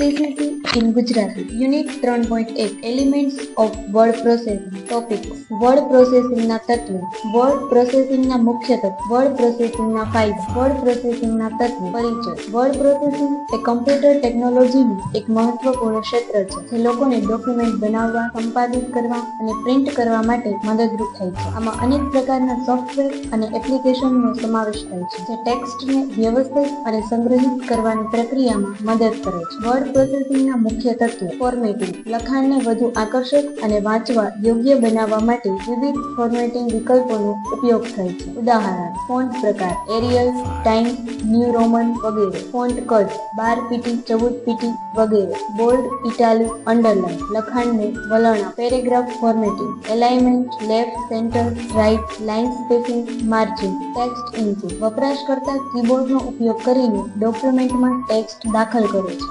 PCC in Gujarati unit ત્રણ point એક elements of word processing topic word પ્રોસેસિંગના તત્વો. Word પ્રોસેસિંગના મુખ્ય તત્વ. વર્ડ પ્રોસેસિંગના ફાયદા. Word processing તત્વો. પરિચય. વર્ડ પ્રોસેસિંગ એ કમ્પ્યુટર ટેકનોલોજીનું એક મહત્વપૂર્ણ ક્ષેત્ર છે, જે લોકોને ડોક્યુમેન્ટ બનાવવા, સંપાદિત કરવા અને પ્રિન્ટ કરવા માટે મદદરૂપ થાય છે. આમાં અનેક પ્રકારના સોફ્ટવેર અને એપ્લિકેશનનો સમાવેશ થાય છે, જે ટેક્સ્ટને વ્યવસ્થિત અને સંગ્રહિત કરવાની પ્રક્રિયામાં મદદ કરે છે. વર્ડ પ્રોસેસિંગના મુખ્ય તત્વો ફોર્મેટિંગ લખાણને વધુ આકર્ષક અને વાંચવા યોગ્ય બનાવવા માટે વિવિધ ફોર્મેટિંગ વિકલ્પોનો ઉપયોગ થાય છે. ઉદાહરણ ફોન્ટ પ્રકાર એરિયલ ટાઈમ્સ ન્યૂ રોમન વગેરે. ફોન્ટ કદ, બાર પીટી, ચૌદ પીટી વગેરે. બોલ્ડ ઇટાલિક અંડરલાઇન લખાણને વલણ paragraph formatting alignment left centre right line spacing margin text input વપરાશકર્તા કીબોર્ડનો ઉપયોગ કરીને ડોક્યુમેન્ટમાં ટેક્સ્ટ દાખલ કરે છે.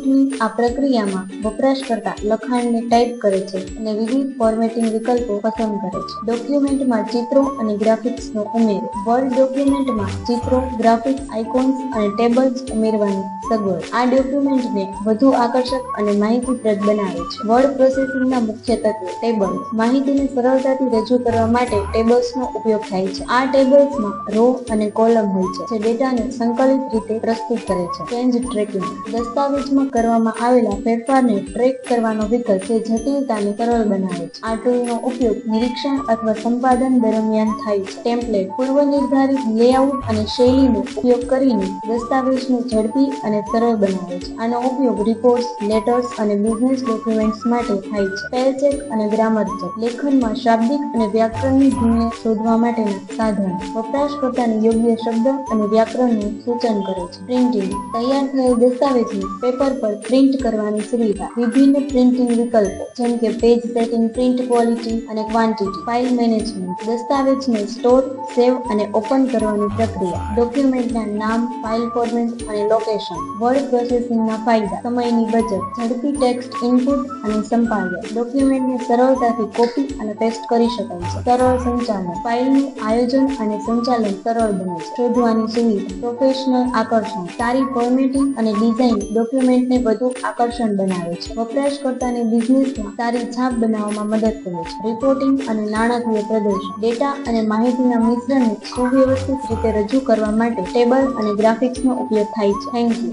ઇનપુટની આ પ્રક્રિયામાં વપરાશકર્તા લખાણને ટાઈપ કરે છે અને વિવિધ ફોર્મેટિંગ વિકલ્પો પસંદ કરે છે. ડોક્યુમેન્ટમાં ચિત્રો અને ગ્રાફિક્સનો ઉમેરો. વર્ડ ડોક્યુમેન્ટમાં ચિત્રો ગ્રાફિક્સ આઇકોન્સ અને ટેબલ્સ ઉમેરવાની સગવડ. આ ડોક્યુમેન્ટને વધુ આકર્ષક અને માહિતીપ્રદ બનાવે છે. વર્ડ પ્રોસેસિંગના મુખ્ય તત્વો ટેબલ્સ માહિતીને સરળતાથી રજૂ કરવા માટે ટેબલ્સનો ઉપયોગ થાય છે. આ ટેબલ્સમાં રો અને કોલમ હોય છે, જે ડેટાને સંકલિત રીતે પ્રસ્તુત કરે છે. ચેન્જ ટ્રેકિંગ દસ્તાવેજમાં કરવામાં આવેલા ફેરફારને ટ્રેક કરવાનો વિકલ્પ જે જટિલતાને સરળ બનાવે છે. આ ટૂલનો ઉપયોગ નિરીક્ષણ અથવા સંપાદન દરમિયાન થાય છે. ટેમ્પલેટ પૂર્વ નિર્ધારિત લેઆઉટ અને શૈલીનો ઉપયોગ કરીને દસ્તાવેજને ઝડપી અને સરળ બનાવે છે. આનો ઉપયોગ રિપોર્ટ્સ લેટર્સ અને બિઝનેસ ડોક્યુમેન્ટ્સ માટે થાય છે. સ્પેલ અને ગ્રામર ચેક લેખનમાં શાબ્દિક અને વ્યાકરણની ભૂલને શોધવા માટેના સાધનો. વપરાશકર્તાને યોગ્ય શબ્દ અને વ્યાકરણનું સૂચન કરે છે. પ્રિન્ટિંગ તૈયાર થયેલ દસ્તાવેજને પેપર પર પ્રિન્ટ કરવાની સુવિધા. વિભિન્ન પ્રિન્ટિંગ વિકલ્પો, જેમ કે પેજ સેટિંગ, પ્રિન્ટ ક્વોલિટી અને ક્વાન્ટિટી, ફાઇલ મેનેજમેન્ટ, દસ્તાવેજને સ્ટોર, સેવ અને ઓપન કરવાની પ્રક્રિયા, ડોક્યુમેન્ટના નામ, ફાઇલ ફોર્મેટ અને લોકેશન, વર્ડ પ્રોસેસિંગના ફાયદા, સમયની બચત, ઝડપી ટેક્સ્ટ ઇનપુટ અને સંપાદન. ડોક્યુમેન્ટને સરળતાથી કોપી અને પેસ્ટ કરી શકાય છે. સરળ સંચાલન, ફાઇલનું આયોજન અને સંચાલન સરળ બને છે. શોધવાની સુવિધા, પ્રોફેશનલ આકર્ષણ, સારી ફોર્મેટિંગ અને ડિઝાઇન ડોક્યુમેન્ટને વધુ આકર્ષણ બનાવે છે. વપરાશકર્તાને બિઝનેસમાં સારી છાપ બનાવવામાં મદદ કરે છે. રિપોર્ટિંગ અને નાણાકીય પ્રદર્શન ડેટા અને માહિતીના મિશ્રણને સુવ્યવસ્થિત રીતે રજૂ કરવા માટે ટેબલ અને ગ્રાફિક્સનો ઉપયોગ થાય છે. Thank you.